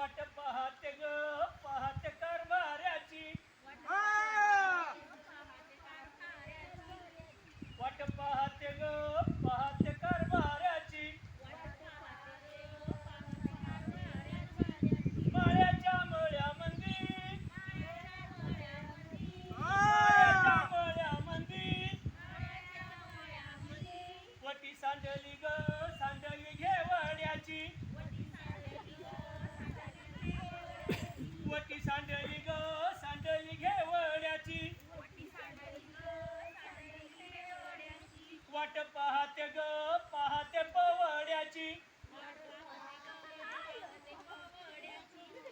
वाट पाहते ग पाहते कारभाऱ्याची वाट पाहते ग पाहते कारभाऱ्याची माळ्याच्या मळ्यामंदी माळ्याच्या मळ्यामंदी वटी सांडली ग सांडली घेवड्याची वटी सांडली ग सांडली घेवड्याची वाट पाहते ग पाहते पवड्याची.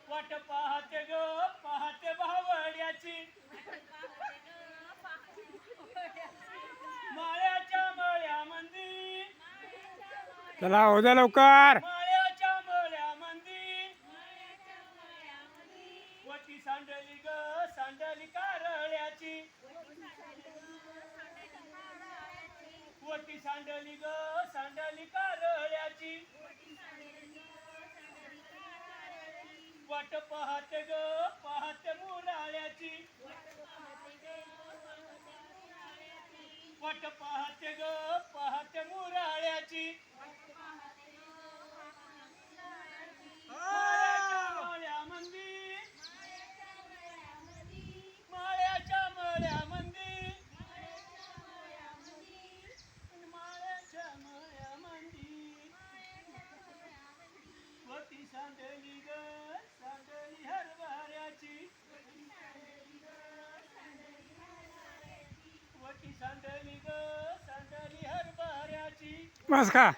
वाट पाहते ग पाहते भावड्याची. माळ्याच्या मळ्यामंदी. चला हो द्या लवकर. माळ्याच्या वटी सांडली ग सांडली कारळ्याची मोठी सांडली ग सांडली कारळ्याची वाट पाहते ग पाहते मुराळ्याची. वाट पाहते ग पाहते मुराळ्या माळ्याच्या मळ्यामंदी माळ्याच्या मळ्यामंदी माळ्याच्या मळ्यामंदी वती सांडली ग सांडली हरभऱ्याची. वटी सांडली ग सांडली हरभऱ्याची. बस का